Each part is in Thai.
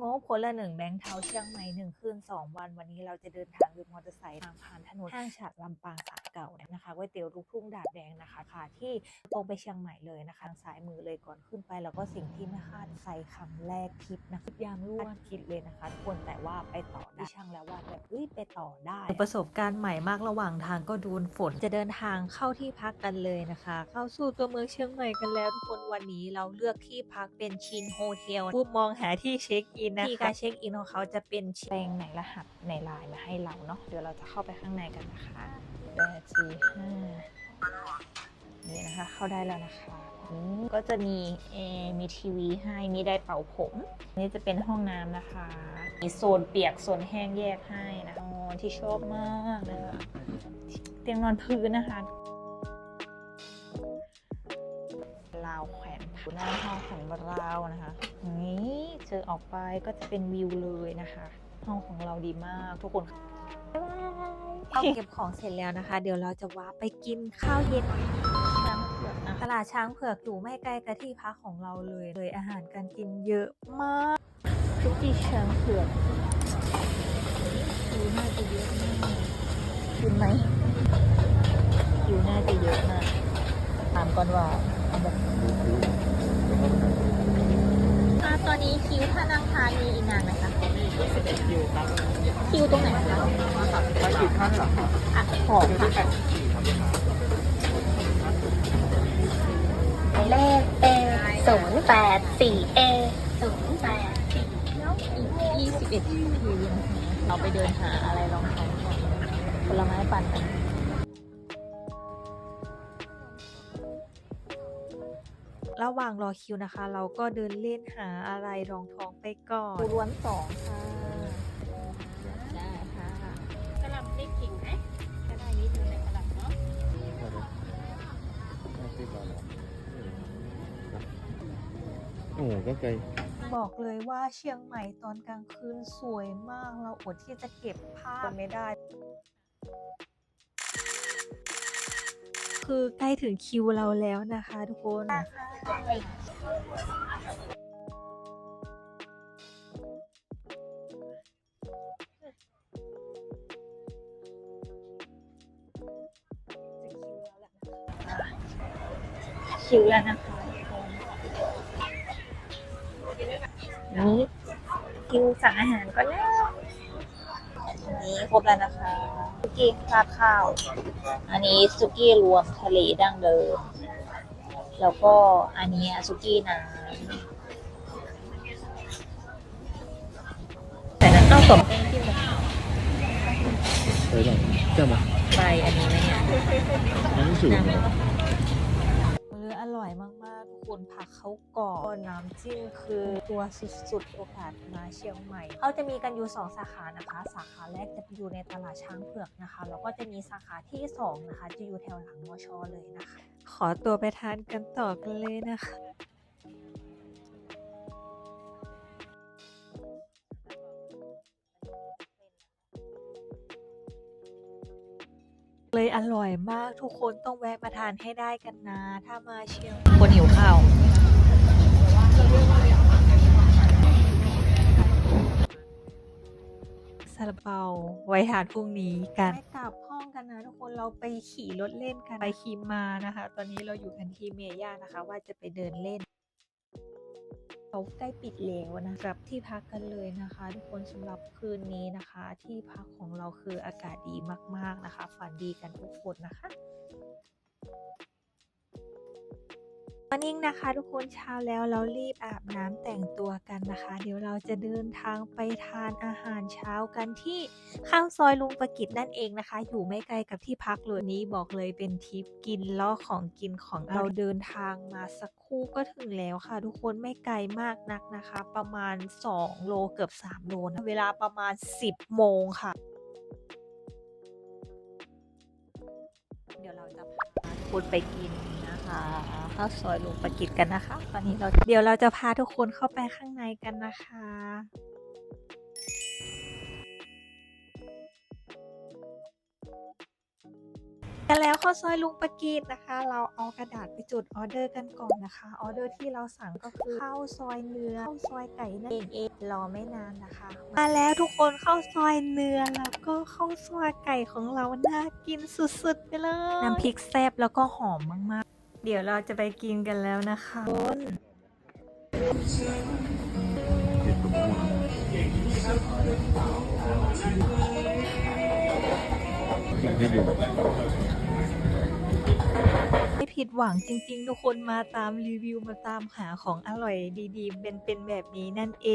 งบคนละหนึ่งแบงค์เท้าเชียงใหม่หนึ่งคืนสองวันวันนี้เราจะเดินทางด้วยมอเตอร์ไซค์ทางผ่านถนนห้างฉัดลำปางสา เก่านะคะก๋วยเตี๋ยวลูกทุ่งดาดแดงนะคะค่ะที่ตรงไปเชียงใหม่เลยนะคะทางซ้ายมือเลยก่อนขึ้นไป แล้วก็สิ่งที่ไม่คาดใส่คำแรกทริปนะยางรั่วคิดเลยนะคะทุกคนแต่ว่าไปต่อได้ช่างแล้วว่าแบบเอ้ยไปต่อได้ ประสบการณ์ใหม่มากระหว่างทางก็โดนฝนจะเดินทางเข้าที่พักกันเลยนะคะ เข้าสู่ตัวเมืองเชียงใหม่กันแล้วทุกคนวันนี้เราเลือกที่พักเป็นชินโฮเทลผู้มองหาที่เช็คอินนะคะที่การเช็คอินของเขาจะเป็นแปลงไหนรหัสในไลน์มาให้เราเนาะเดี๋ยวเราจะเข้าไปข้างในกันนะคะ แปดสี่ห้านี่นะคะ เข้าได้แล้วนะคะก็จะมีเอร์มีทีวีให้มีไดร์เป่าผม นี่จะเป็นห้องน้ำนะคะ มีโซนเปียกโซนแห้งแยกให้นะนอนที่ชอบมากนะคะ เตียงนอนพื้นนะคะราวแขวนผ้าหน้าห้องของเรานะคะนี่เจอออกไปก็จะเป็นวิวเลยนะคะ ห้องของเราดีมากทุกคน เอาเก็บของเสร็จแล้วนะคะ เดี๋ยวเราจะว้าไปกินข้าวเย็นช้างเผือกนะตลาดช้างเผือกอยู่ไม่ไกลกับที่พักของเราเลยเลยอาหารการกินเยอะมากทุกที่ช้างเผือกคิวน่าจะเยอะมากกินไหมคิวน่าจะเยอะมากถามก่อนว่าเอาแบบอะ ตอนนี้คิวถ้านั่งทานมีอีกนานไหมคะ11คิวครับคิวตรงไหนคะถ้าคิวท่านเหรอครับอะขอบคิวค่ะที่8คิวครับเลขเป็นศูนย์แปดสี่เอศูนย์แปดสี่อีก21คิวนะคะเราไปเดินหาอะไรลองทานก่อนผลไม้ปั่นกัน ระหว่างรอคิวนะคะ เราก็เดินเล่นหาอะไรรองท้องไปก่อนล้วนสองค่ะได้ค่ะกระหล่ำได้กิ่งไหมก็ได้นิดนึงในกระหล่ำเนาะโอ้โหก็ไกลบอกเลยว่าเชียงใหม่ตอนกลางคืนสวยมาก เราอดที่จะเก็บภาพไม่ได้ คือใกล้ถึงคิวเราแล้วนะคะทุกคนคิวแล้วนะคะนี่คิวสั่งอาหารก็แล้วนนี้ครบแล้วนะคะ สุกี้ราดข้าว อันนี้สุกี้รวมทะเลดั้งเดิม แล้วก็อันนี้สุกี้น้ำแต่นั้นเอาสมเป็นที่หมดไปหรอจะมาใบอันนี้ไหมเนี่ยไม่สูง นผักเขาก่อนน้ำจิ้มคือตัวสุดๆ โอกาสมาเชียงใหม่ เขาจะมีกันอยู่ 2 สาขานะคะ สาขาแรกจะอยู่ในตลาดช้างเผือกนะคะ แล้วก็จะมีสาขาที่ 2 นะคะ จะอยู่แถวหลังมอชอเลยนะคะ ขอตัวไปทานกันต่อกันเลยนะคะ เลยอร่อยมากทุกคนต้องแวะมาทานให้ได้กันนะ ถ้ามาเชียงคนหิวข้าวซาลาเปาไว้ทานพรุ่งนี้กันไปกลับห้องกันนะทุกคนเราไปขี่รถเล่นกันไปขี่มานะคะ ตอนนี้เราอยู่กันที่เมย่านะคะ ว่าจะไปเดินเล่น เขาใกล้ปิดแล้วนะครับที่พักกันเลยนะคะ ทุกคนสำหรับคืนนี้นะคะ ที่พักของเราคืออากาศดีมากๆนะคะ ฝันดีกันทุกคนนะคะ นนี้นะคะ ทุกคนเช้าแล้วเรารีบอาบน้ำแต่งตัวกันนะคะ เดี๋ยวเราจะเดินทางไปทานอาหารเช้ากันที่ข้างซอยลุงประกิตนั่นเองนะคะ อยู่ไม่ไกลกับที่พักเลยนี้บอกเลยเป็นทริปกินล้อของกินของเราเดินทางมาสักครู่ก็ถึงแล้วค่ะ ทุกคนไม่ไกลมากนักนะคะ ประมาณ 2 โลเกือบ 3 โลนะเวลาประมาณ 10 โมงค่ะ เดี๋ยวเราจะพาทุกคนไปกินะข้าวซอยลุงประกิตกันนะคะ ตอนนี้เราเดี๋ยวเราจะพาทุกคนเข้าไปข้างในกันนะคะนกันแล้วข้าวซอยลุงประกิตนะคะ เราเอากระดาษไปจดออเดอร์กันก่อนนะคะออเดอร์ที่เราสั่งก็คือข้าวซอยเนื้อข้าวซอยไก่นั่นเองเองรอไม่นานนะคะ มาแล้วทุกคนข้าวซอยเนื้อแล้วก็ข้าวซอยไก่ของเราน่ากินสุดๆไปเลยน้ำพริกแซ่บแล้วก็หอมมากๆ เดี๋ยวเราจะไปกินกันแล้วนะคะทุกคนติดกับหัวกินให้ดูไม่ผิดหวังจริงๆ ทุกคนมาตามรีวิวมาตามหาของอร่อยดีๆ เป็นเป็นแบบนี้นั่นเอ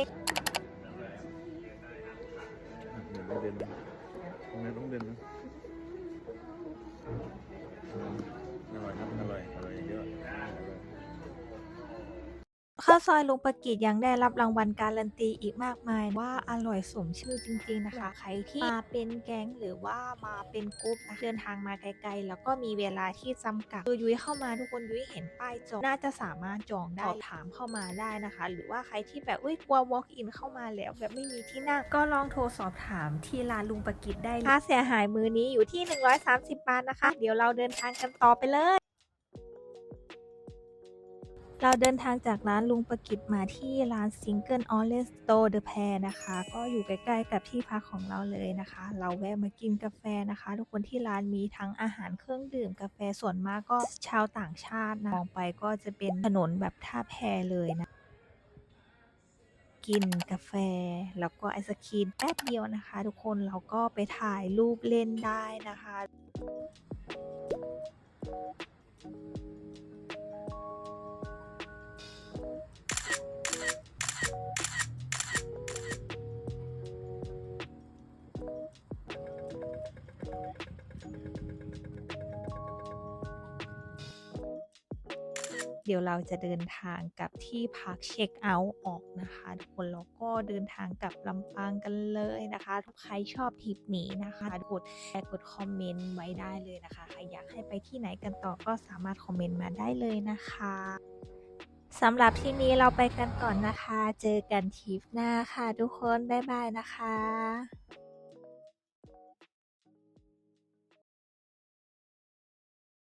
งเดี๋ยวไม่เด่นนะทำไมต้องเด่นนะ ข้าวซอยลุงประกิตยังได้รับรางวัลการันตีอีกมากมาย ว่าอร่อยสมชื่อจริงๆนะคะ ใครที่มาเป็นแก๊งหรือว่ามาเป็นกรุ๊ปนะเดินทางมาไกลๆ แล้วก็มีเวลาที่จำกัดคือยุ้ยเข้ามาทุกคนยุ้ยเห็นป้ายจองน่าจะสามารถจองได้สอบถามเข้ามาได้นะคะ หรือว่าใครที่แบบอุ้ยกลัว walk in เข้ามาแล้ว แบบไม่มีที่นั่งก็ลองโทรสอบถามที่ร้านลุงประกิตได้เลยค่าเสียหายมือนี้อยู่ที่ 130 บาทนะคะ เดี๋ยวเราเดินทางกันต่อไปเลย เราเดินทางจากร้านลุงประกิตมาที่ร้าน Single o r e s t o The Pair นะคะ ก็อยู่ใกล้ๆกับที่พักของเราเลยนะคะ เราแวะมากินกาแฟนะคะ ทุกคนที่ร้านมีทั้งอาหารเครื่องดื่มกาแฟส่วนมากก็ชาวต่างชาตินะมองไปก็จะเป็นถนนแบบท่าแพเลยนะ กินกาแฟ แล้วก็ไอศครีมแป๊บเดียวนะคะ ทุกคนเราก็ไปถ่ายรูปเล่นได้นะคะ เดี๋ยวเราจะเดินทางกับที่พักเช็คเอาท์ออกนะคะทุกคนแล้วก็เดินทางกับลำปางกันเลยนะคะทุกใครชอบทริปนี้นะคะกดแชร์กดคอมเมนต์ไว้ได้เลยนะคะใครอยากให้ไปที่ไหนกันต่อก็สามารถคอมเมนต์มาได้เลยนะคะสำหรับที่นี้เราไปกันก่อนนะคะ เจอกันทริปหน้าค่ะทุกคน บ๊ายบายนะคะ